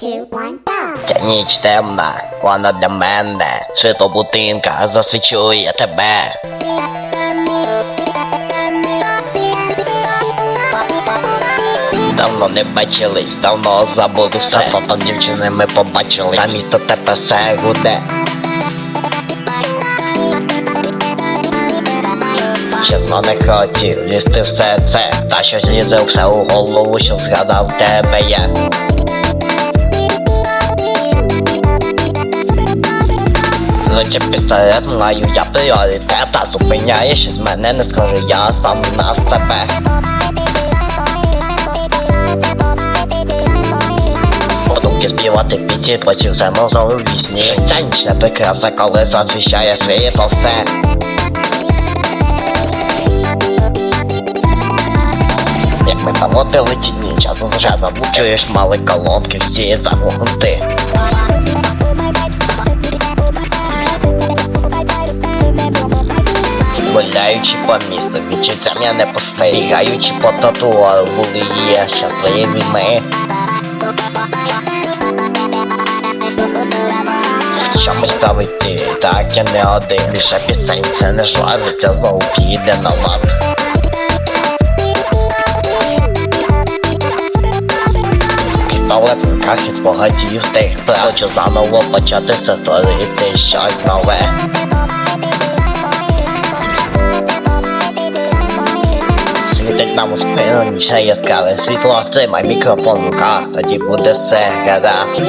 two! Ця ніч темна, вона для мене. Світло будинка засвічує тебе. Давно не бачились, давно забули все. Та там дівчини ми побачили. Та місто тепер все гуде. Чесно не хотів лізти все це. Та щось лізе все у голову, що згадав тебе я. Лучше пістолет маю я пріоритет зупиняєш з мене не скажу я сам на себе. Подумки співати піті, все можна у вісні Ця ніч не прекрасна, коли засвіщає світло все. Як ми проводили ті дні, часу вже забучуєш мали колонки, всі загунти Гуляючи по місту, відчуттям не пустий Бігаючи по тротуару, були є щасливі ми. Чомусь правий так я не один Більше пісень, це не жарт, життя знову піде на лад. Пістолет в руках і спогадів тих Хочу заново почати все створити щось нове Світить нам у спину ніше яскраве світло Тримай мікрофон в руках, тоді буде все гаразд